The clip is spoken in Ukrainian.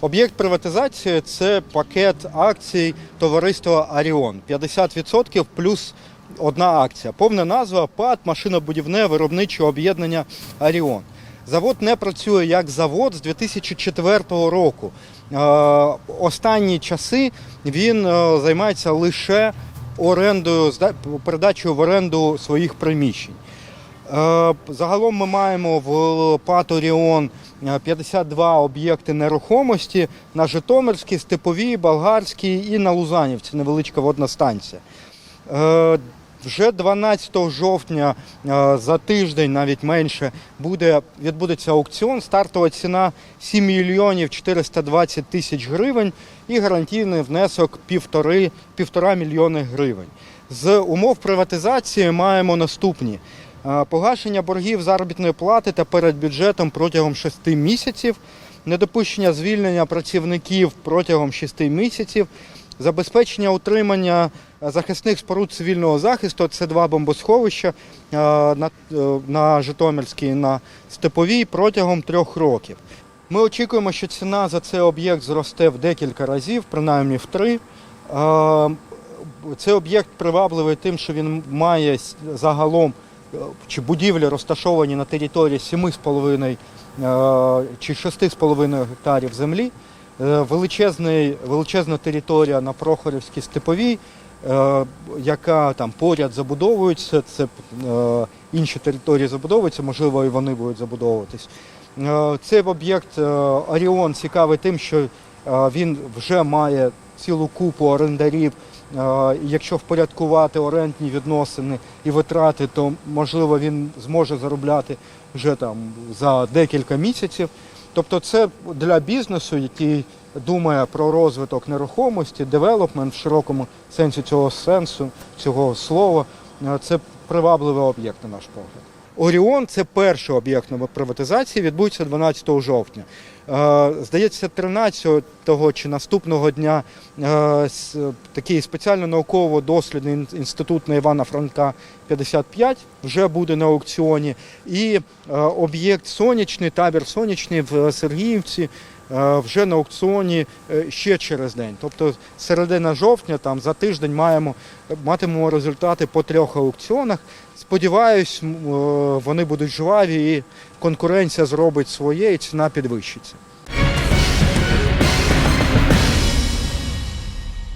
Об'єкт приватизації це пакет акцій товариства Аріон. 50% плюс одна акція. Повна назва ПАД машинобудівне виробниче об'єднання Аріон. Завод не працює як завод з 2004 року. Е, Останні часи він е, займається лише орендою, передачею в оренду своїх приміщень. Е, Загалом ми маємо в ПАТ «Оріон» е, 52 об'єкти нерухомості на Житомирській, Степовій, Болгарській і на Лузанівці, невеличка водна станція. Е, Вже 12 жовтня е, за тиждень, навіть менше, буде, відбудеться аукціон. Стартова ціна 7 мільйонів 420 тисяч гривень і гарантійний внесок півтори, півтора мільйони гривень. З умов приватизації маємо наступні. Е, Погашення боргів заробітної плати та перед бюджетом протягом 6 місяців, недопущення звільнення працівників протягом 6 місяців, забезпечення утримання е, захисних споруд цивільного захисту це два бомбосховища е, на, на Житомирській на Степовій протягом трьох років. Ми очікуємо, що ціна за цей об'єкт зросте в декілька разів, принаймні в три. Цей об'єкт привабливий тим, що він має загалом чи будівлі розташовані на території 7,5 е, чи 6,5 гектарів землі. Е, Величезний, величезна територія на Прохорівській степовій, е, яка там поряд забудовується, це інші території забудовуються, можливо, і вони будуть забудовуватись. Е, Цей об'єкт е, Оріон цікавий тим, що е, він вже має цілу купу орендарів. Якщо впорядкувати орендні відносини і витрати, то можливо він зможе заробляти вже там за декілька місяців. Тобто, це для бізнесу, який думає про розвиток нерухомості, девелопмент в широкому сенсі цього сенсу, цього слова, це привабливий об'єкт, на наш погляд. Оріон це перший об'єкт приватизації, відбудеться 12 жовтня. Е, Здається, 13-го чи наступного дня е, такий спеціально науково-дослідний інститут на Івана Франка 55 вже буде на аукціоні. І е, об'єкт сонячний, табір сонячний в Сергіївці вже на аукціоні ще через день. Тобто середина жовтня, там за тиждень маємо матимемо результати по трьох аукціонах. Сподіваюсь, вони будуть жваві і конкуренція зробить своє, і ціна підвищиться.